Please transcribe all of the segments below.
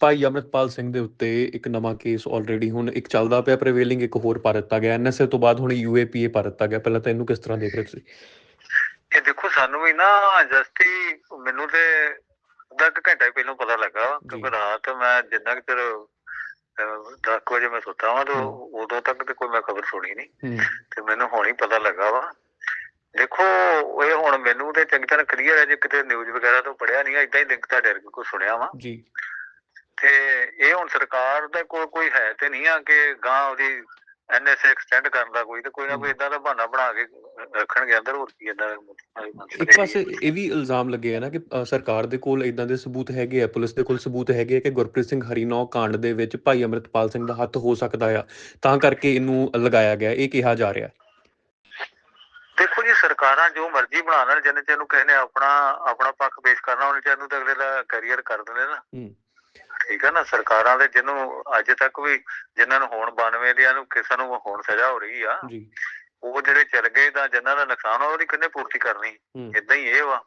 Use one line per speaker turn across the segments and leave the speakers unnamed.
ਭਾਈ ਅਮਰਿਤਪਾਲ ਸਿੰਘ ਦੇ ਉੱਤੇ ਇੱਕ ਨਵਾਂ ਕੇਸ ਆਲਰੇਡੀ ਹੁਣ ਇੱਕ ਚੱਲਦਾ ਪਿਆ ਪ੍ਰੀਵੇਲਿੰਗ ਇੱਕ ਹੋਰ ਪਾ ਦਿੱਤਾ ਗਿਆ। ਐਨਐਸਏ ਤੋਂ ਬਾਅਦ ਹੁਣ ਯੂਏਪੀਏ ਪਾ ਦਿੱਤਾ ਗਿਆ। ਪਹਿਲਾਂ ਤਾਂ ਇਹਨੂੰ ਕਿਸ ਤਰ੍ਹਾਂ ਦੇਖ ਰਹੇ ਤੁਸੀਂ?
ਇਹ ਦੇਖੋ ਸਾਨੂੰ ਵੀ ਨਾ ਜਸਟੀ ਮੈਨੂੰ ਤੇ ਅੱਧਾ ਘੰਟਾ ਹੀ ਪਹਿਲਾਂ ਪਤਾ ਲੱਗਾ ਕਿਉਂਕਿ ਰਾਤ ਮੈਂ ਜਿੰਨਾ ਕਿ ਚਿਰ 10 ਵਜੇ ਮੈਂ ਸੁੱਤਾ ਵਾਂ ਤੇ। ਉਦੋਂ ਤੱਕ ਤੇ ਕੋਈ ਮੈਂ ਖਬਰ ਸੁਣੀ ਨਹੀਂ।
ਹੂੰ।
ਤੇ ਮੈਨੂੰ ਹੁਣ ਹੀ ਪਤਾ ਲੱਗਾ ਵਾ। ਦੇਖੋ ਇਹ ਹੁਣ ਮੈਨੂੰ ਤੇ ਚੰਗੀ ਤਰ੍ਹਾਂ ਕਲੀਅਰ ਹੈ ਜੇ ਕਿਤੇ ਨਿਊਜ਼ ਵਗੈਰਾ ਤੋਂ ਪੜਿਆ ਨਹੀਂ ਇਦਾਂ ਹੀ ਲਿੰਕ ਤੁਹਾਡੇ ਵਰਗੇ ਕੋ ਸੁਣਿਆ ਵਾ।
ਜੀ।
ਤੇ ਇਹ ਹੁਣ ਸਰਕਾਰ ਦਾ ਕੋਲ ਕੋਈ ਹੈ ਤੇ ਨਹੀਂ ਆ ਕਿ ਗਾਂ ਉਹਦੀ ਐਨਐਸਏ ਐਕਸਟੈਂਡ ਕਰਨ ਦਾ ਕੋਈ ਤੇ ਕੋਈ ਨਾ ਕੋਈ ਇਦਾਂ ਦਾ ਬਹਾਨਾ ਬਣਾ ਕੇ ਰੱਖਣਗੇ ਅੰਦਰ ਹੋਰ ਕੀ ਇਦਾਂ
ਇੱਕ ਪਾਸੇ ਇਹ ਵੀ ਇਲਜ਼ਾਮ ਲੱਗੇ ਆ ਨਾ ਕਿ ਸਰਕਾਰ ਦੇ ਕੋਲ ਇਦਾਂ ਦੇ ਸਬੂਤ ਹੈਗੇ ਆ ਪੁਲਿਸ ਦੇ ਕੋਲ ਸਬੂਤ ਹੈਗੇ ਆ ਕਿ ਗੁਰਪ੍ਰੀਤ ਸਿੰਘ ਹਰੀਨੌ ਕਾਂਡ ਦੇ ਵਿੱਚ ਭਾਈ ਅਮਰਿਤਪਾਲ ਸਿੰਘ ਦਾ ਹੱਥ ਹੋ ਸਕਦਾ ਆ ਤਾਂ ਕਰਕੇ ਇਹਨੂੰ ਲਗਾਇਆ ਗਿਆ ਇਹ ਕਿਹਾ ਜਾ ਰਿਹਾ।
ਦੇਖੋ ਜੀ ਸਰਕਾਰਾਂ ਜੋ ਮਰਜ਼ੀ ਬਣਾ ਲੈਣ ਜਿੰਨੇ ਚਿਰ ਨੂੰ ਕਿਸੇ ਨੇ ਆਪਣਾ ਆਪਣਾ ਪੱਖ ਪੇਸ਼ ਕਰਨਾ ਉਹਨੇ ਚਿਰ ਨੂੰ ਤਾਂ ਅਗਲੇ ਦਾ ਕੈਰੀਅਰ ਕਰ ਦਿੰਦੇ ਨਾ।
ਹੂੰ।
ਠੀਕ ਹੈ ਨਾ ਸਰਕਾਰਾਂ ਦੇ ਜਿਹਨੂੰ ਅੱਜ ਤੱਕ ਵੀ ਜਿਨ੍ਹਾਂ ਨੂੰ ਹੁਣ 92 ਦਿਆਂ ਨੂੰ ਕਿਸੇ ਨੂੰ ਹੁਣ ਸਜ਼ਾ ਹੋ ਰਹੀ ਆ
ਜੀ।
ਉਹ ਜਿਹੜੇ ਚੱਲ ਗਏ ਤਾਂ ਜਿਨ੍ਹਾਂ ਦਾ ਨੁਕਸਾਨ ਆ ਉਹਦੀ ਕਿੰਨੇ ਪੂਰਤੀ ਕਰਨੀ? ਇਦਾਂ ਹੀ ਇਹ ਵਾ।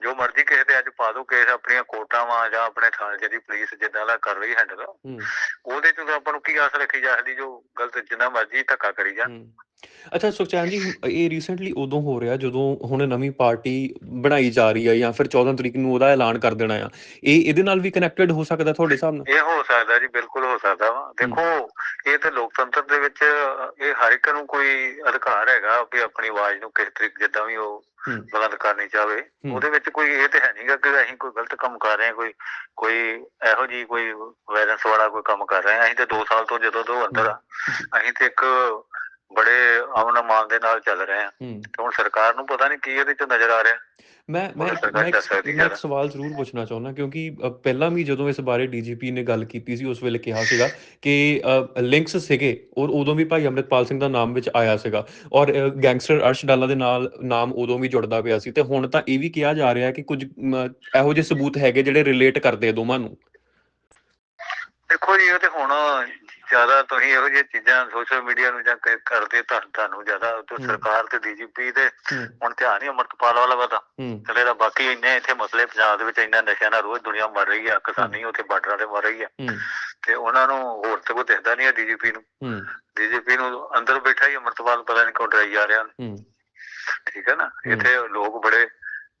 ਜੋ ਮਰਜ਼ੀ ਕਿਸੇ ਤੇ ਅੱਜ ਪਾ ਦੋ ਕੇਸ ਆਪਣੀਆਂ ਕੋਰਟਾਂ ਵਾ ਜਾਂ ਆਪਣੇ ਥਾਣੇ ਜਿਹੜੀ ਪੁਲਿਸ ਜਿੱਦਾਂ ਦਾ ਕਰ ਰਹੀ ਹੈਂਡਲ ਉਹਦੇ ਚ ਤਾਂ ਆਪਾਂ ਨੂੰ ਕੀ ਆਸ ਰੱਖੀ ਜਾ ਸਕਦੀ ਜੋ ਗਲਤ ਜਿੰਨਾ ਮਰਜ਼ੀ ਧੱਕਾ ਕਰੀ ਜਾ
ਹਮ। ਅੱਛਾ ਸੁਖਚੈਨ ਜੀ ਇਹ ਰੀਸੈਂਟਲੀ ਉਦੋਂ ਹੋ ਰਿਹਾ ਜਦੋਂ ਹੁਣ ਨਵੀਂ ਪਾਰਟੀ ਬਣਾਈ ਜਾ ਰਹੀ ਹੈ ਜਾਂ ਫਿਰ 14 ਤਰੀਕ ਨੂੰ ਉਹਦਾ ਐਲਾਨ ਕਰ ਦੇਣਾ ਆ। ਇਹ ਇਹਦੇ ਨਾਲ ਵੀ ਕਨੈਕਟਡ ਹੋ ਸਕਦਾ ਤੁਹਾਡੇ ਹਿਸਾਬ ਨਾਲ?
ਇਹ ਹੋ ਸਕਦਾ ਜੀ ਬਿਲਕੁਲ ਹੋ ਸਕਦਾ ਵਾ। ਦੇਖੋ ਇਹ ਤੇ ਲੋਕਤੰਤਰ ਦੇ ਵਿੱਚ ਇਹ ਹਰ ਇੱਕ ਨੂੰ ਕੋਈ ਅਧਿਕਾਰ ਹੈਗਾ ਵੀ ਆਪਣੀ ਆਵਾਜ਼ ਨੂੰ ਕਿਸ ਤਰੀਕੇ ਜਿੱਦਾਂ ਵੀ ਉਹ ਬੁਲੰਦ ਕਰਨੀ ਚਾਹਵੇ। ਉਹਦੇ ਵਿੱਚ ਕੋਈ ਇਹ ਤੇ ਹੈ ਨਹੀਂਗਾ ਕਿ ਅਸੀਂ ਕੋਈ ਗਲਤ ਕੰਮ ਕਰ ਰਹੇ ਹਾਂ ਕੋਈ ਕੋਈ ਇਹੋ ਜੀ ਕੋਈ ਵਾਇਰੈਂਸ ਵਾਲਾ ਕੋਈ ਕੰਮ ਕਰ ਰਹੇ ਹਾਂ। ਅਸੀਂ ਤੇ 2 ਸਾਲ ਤੋਂ ਜਦੋਂ ਤੋਂ ਅੰਦਰ ਆ। ਅਸੀਂ ਤੇ ਇੱਕ ਬੜੇ ਅਮਨ ਅਮਾਨ ਦੇ ਨਾਲ ਚੱਲ ਰਹੇ ਹੂੰ। ਤੇ ਹੁਣ ਸਰਕਾਰ ਨੂੰ ਪਤਾ ਨਹੀਂ ਕੀ ਇਹਦੇ ਚ ਨਜ਼ਰ ਆ ਰਿਹਾ।
ਮੈਂ ਮੈਂ ਇੱਕ-। ਸਵਾਲ ਜ਼ਰੂਰ ਪੁੱਛਣਾ ਚਾਹੁੰਦਾ ਕਿਉਂਕਿ ਪਹਿਲਾਂ ਵੀ ਜਦੋਂ ਇਸ ਬਾਰੇ ਡੀਜੀਪੀ ਨੇ ਗੱਲ ਕੀਤੀ ਸੀ ਉਸ ਵੇਲੇ ਕਿਹਾ ਸੀਗਾ ਕਿ ਲਿੰਕਸ ਸੀਗੇ ਔਰ ਉਦੋਂ ਵੀ ਭਾਈ ਅਮਰਿਤਪਾਲ ਸਿੰਘ ਦਾ ਨਾਮ ਵਿੱਚ ਆਇਆ ਸੀਗਾ ਔਰ ਗੈਂਗਸਟਰ ਅਰਸ਼ ਡਾਲਾ ਦੇ ਨਾਲ ਨਾਮ ਉਦੋਂ ਵੀ ਜੁੜਦਾ ਪਿਆ ਸੀ। ਤੇ ਹੁਣ ਤਾਂ ਇਹ ਵੀ ਕਿਹਾ ਜਾ ਰਿਹਾ ਕਿ ਕੁਝ ਇਹੋ ਜਿਹੇ ਸਬੂਤ ਹੈਗੇ ਜਿਹੜੇ ਰਿਲੇਟ ਕਰਦੇ ਆ ਦੋਵਾਂ ਨੂੰ।
ਦੇਖੋ ਜੀ ਇਹ ਤੇ ਹੁਣ ਜ਼ਿਆਦਾ ਤੁਸੀਂ ਇਹੋ ਜਿਹੀਆਂ ਚੀਜ਼ਾਂ ਸੋਸ਼ਲ ਮੀਡੀਆ ਨੂੰ ਜਾਂ ਕਰਦੇ ਤਾਂ ਤੁਹਾਨੂੰ ਜ਼ਿਆਦਾ ਤੇ। ਸਰਕਾਰ ਤੇ ਡੀਜੀਪੀ
ਹੂੰ।
ਹੁਣ ਧਿਆਨ ਹੀ ਅਮਰਤਪਾਲ ਵਾਲਾ ਵਾ ਤਾਂ। ਚਲੇ ਦਾ ਬਾਕੀ ਇੰਨੇ ਇੱਥੇ ਮਸਲੇ ਪੰਜਾਬ ਦੇ ਵਿੱਚ ਇੰਨਾ ਨਸ਼ਿਆਂ ਨਾਲ ਰੋਜ਼ ਦੁਨੀਆ ਮਰ ਰਹੀ ਆ ਕਿਸਾਨੀ ਉੱਥੇ ਬਾਰਡਰਾਂ ਤੇ ਮਰ ਰਹੀ ਆ।
ਹੂੰ।
ਤੇ ਉਹਨਾਂ ਨੂੰ ਹੋਰ ਤੇ ਕੋਈ ਦਿਖਦਾ ਨਹੀਂ ਆ ਡੀਜੀਪੀ ਨੂੰ। ਡੀਜੀਪੀ ਨੂੰ ਅੰਦਰ ਬੈਠਾ ਹੀ ਅਮਰਤਪਾਲ ਪਤਾ ਨਹੀਂ ਕਿਉਂ ਡਰਾਈ ਜਾ ਰਿਹਾ ਠੀਕ ਹੈ ਨਾ। ਇੱਥੇ ਲੋਕ ਬੜੇ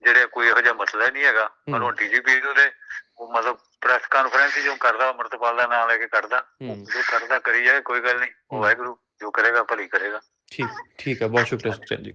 ਜਿਹੜੇ ਕੋਈ ਇਹੋ ਜਿਹਾ ਮਸਲਾ ਨਹੀਂ ਹੈਗਾ। ਪਰ। ਉਹ ਡੀਜੀਪੀ ਦੇ ਉਹ ਮਤਲਬ ਪ੍ਰੈਸ ਕਾਨਫਰੰਸ ਜੋ ਕਰਦਾ ਅਮਰਤਪਾਲ ਦਾ ਨਾਮ ਲੈ ਕੇ ਕਰਦਾ ਜੋ ਕਰਦਾ ਕਰੀ ਜਾਏ ਕੋਈ ਗੱਲ ਨਹੀਂ। ਵਾਹਿਗੁਰੂ ਜੋ ਕਰੇਗਾ ਭਲੀ ਕਰੇਗਾ।
ਠੀਕ ਠੀਕ ਹੈ ਬਹੁਤ ਸ਼ੁਕਰੀਆ ਜੀ।